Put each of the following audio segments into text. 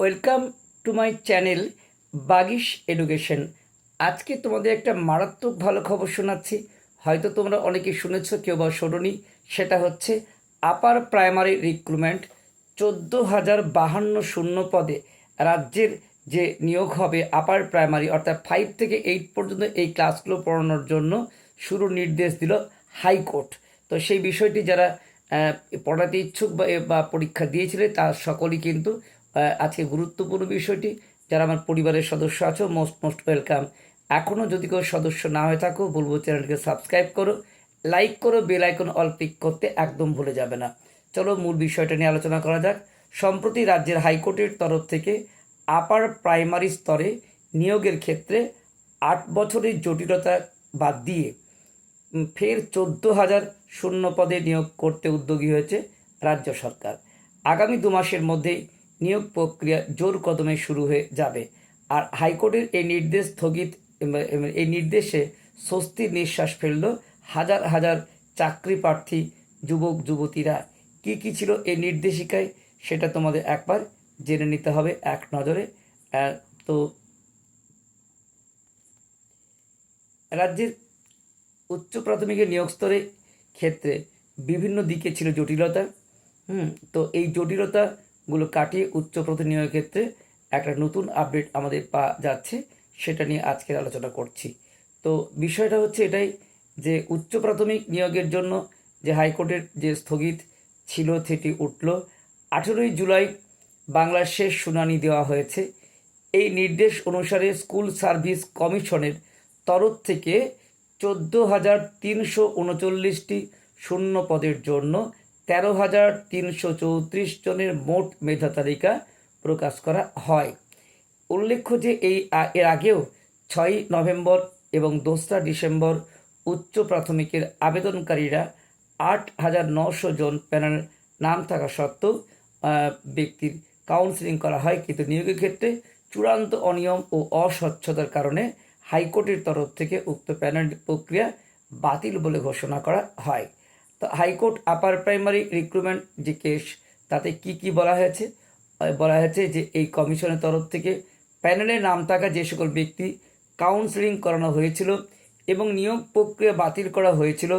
Welcome to my channel Bagish education. আজকে তোমাদের একটা মারাত্মক ভালো খবর শোনাচ্ছি। হয়তো তোমরা অনেকে শুনেছ, কেউ বা শোনি সেটা হচ্ছে আপার প্রাইমারি রিক্রুটমেন্ট চোদ্দ হাজার বাহান্ন শূন্য পদে রাজ্যের যে নিয়োগ হবে আপার প্রাইমারি, অর্থাৎ ফাইভ থেকে এইট পর্যন্ত এই ক্লাসগুলো পড়ানোর জন্য শুরু নির্দেশ দিল হাইকোর্ট। তো সেই বিষয়টি যারা পড়াতে ইচ্ছুক বা পরীক্ষা দিয়েছিলে, তার সকলেই কিন্তু আজকে গুরুত্বপূর্ণ বিষয়টি। যারা আমার পরিবারের সদস্য আছো মোস্ট মোস্ট ওয়েলকাম এখনও যদি কেউ সদস্য না হয়ে থাকো, বলব চ্যানেলকে সাবস্ক্রাইব করো লাইক করো বেল আইকন অল ক্লিক করতে একদম ভুলে যাবে না। চলো মূল বিষয়টা নিয়ে আলোচনা করা যাক। সম্প্রতি রাজ্যের হাইকোর্টের তরফ থেকে আপার প্রাইমারি স্তরে নিয়োগের ক্ষেত্রে আট বছরের জটিলতা বাদ দিয়ে ফের চোদ্দ হাজার শূন্য পদে নিয়োগ করতে উদ্যোগী হয়েছে রাজ্য সরকার। আগামী দু মাসের মধ্যেই নিয়োগ প্রক্রিয়া জোর কদমে শুরু হয়ে যাবে। আর হাইকোর্টের এই নির্দেশ স্থগিত, এই নির্দেশে স্বস্তির নিঃশ্বাস ফেলল হাজার হাজার চাকরি প্রার্থী, যুবক, যুবতীরা। কি কি ছিল এই নির্দেশিকায় সেটা তোমাদের একবার জেনে নিতে হবে এক নজরে। তো রাজ্যের উচ্চ প্রাথমিকের নিয়োগ স্তরে ক্ষেত্রে বিভিন্ন দিকে ছিল জটিলতা। হুম, তো এই জটিলতাগুলো কাটিয়ে উচ্চ প্রাথমিক নিয়োগের ক্ষেত্রে একটা নতুন আপডেট আমাদের পাওয়া যাচ্ছে, সেটা নিয়ে আজকের আলোচনা করছি। তো বিষয়টা হচ্ছে এটাই যে উচ্চ প্রাথমিক নিয়োগের জন্য যে হাইকোর্টের যে স্থগিত ছিল সেটি উঠল। আঠেরোই জুলাই বাংলার শেষ শুনানি দেওয়া হয়েছে। এই নির্দেশ অনুসারে স্কুল সার্ভিস কমিশনের তরফ থেকে চোদ্দ হাজার তিনশো উনচল্লিশটি শূন্য পদের জন্য তেরো হাজার তিনশো চৌত্রিশ জনের মোট মেধা তালিকা প্রকাশ করা হয়। উল্লেখ্য যে এই এর আগেও ছয়ই নভেম্বর এবং দোসরা ডিসেম্বর উচ্চ প্রাথমিকের আবেদনকারীরা আট হাজার নশো জন প্যানেল নাম থাকা সত্ত্বেও ব্যক্তির কাউন্সিলিং করা হয়। কিন্তু নিয়োগের ক্ষেত্রে চূড়ান্ত অনিয়ম ও অস্বচ্ছতার কারণে হাইকোর্টের তরফ থেকে উক্ত প্যানেল প্রক্রিয়া বাতিল বলে ঘোষণা করা হয়। তো high court upper primary recruitment যে কেস, তাতে কি কি বলা হয়েছে? বলা হয়েছে যে এই কমিশনের তরফ থেকে প্যানেলে নাম থাকা যে সকল ব্যক্তি কাউন্সিলিং করানো হয়েছিল এবং নিয়োগ প্রক্রিয়া বাতিল করা হয়েছিল,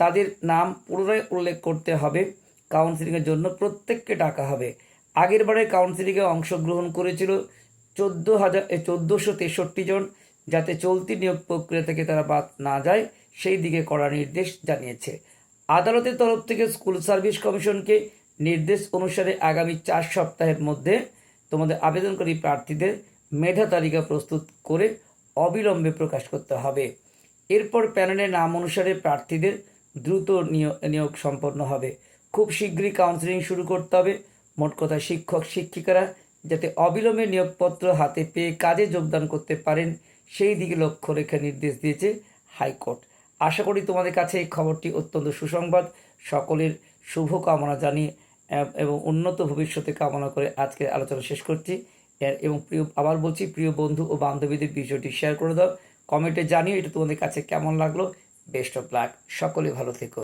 তাদের নাম পুনরায় উল্লেখ করতে হবে। কাউন্সিলিংয়ের জন্য প্রত্যেককে ডাকা হবে। আগের বারে কাউন্সিলিংয়ে অংশগ্রহণ করেছিল চোদ্দ হাজার চোদ্দোশো তেষট্টি জন, যাতে চলতি নিয়োগ প্রক্রিয়া থেকে তারা বাদ না যায়, সেই দিকে কড়া নির্দেশ জানিয়েছে। আদালতের তরফ থেকে স্কুল সার্ভিস কমিশনকে নির্দেশ অনুসারে আগামী চার সপ্তাহের মধ্যে তোমাদের আবেদনকারী প্রার্থীদের মেধা তালিকা প্রস্তুত করে অবিলম্বে প্রকাশ করতে হবে। এরপর প্যানেলের নাম অনুসারে প্রার্থীদের দ্রুত নিয়োগ সম্পন্ন হবে। খুব শীঘ্রই কাউন্সিলিং শুরু করতে হবে। মোট কথা শিক্ষক, শিক্ষিকারা যাতে অবিলম্বে নিয়োগপত্র হাতে পেয়ে কাজে যোগদান করতে পারেন, সেই দিকে লক্ষ্য রেখে নির্দেশ দিয়েছে হাইকোর্ট। আশা করি তোমাদের কাছে এই খবরটি অত্যন্ত সুসংবাদ। সকলের শুভ কামনা জানিয়ে এবং উন্নত ভবিষ্যতে কামনা করে আজকের আলোচনা শেষ করছি। এবং প্রিয়, আবার বলছি, প্রিয় বন্ধু ও বান্ধবীদের ভিডিওটি শেয়ার করে দাও। কমেন্টে জানিও এটা তোমাদের কাছে কেমন লাগল। বেস্ট অফ লাক সকলে ভালো থেকো।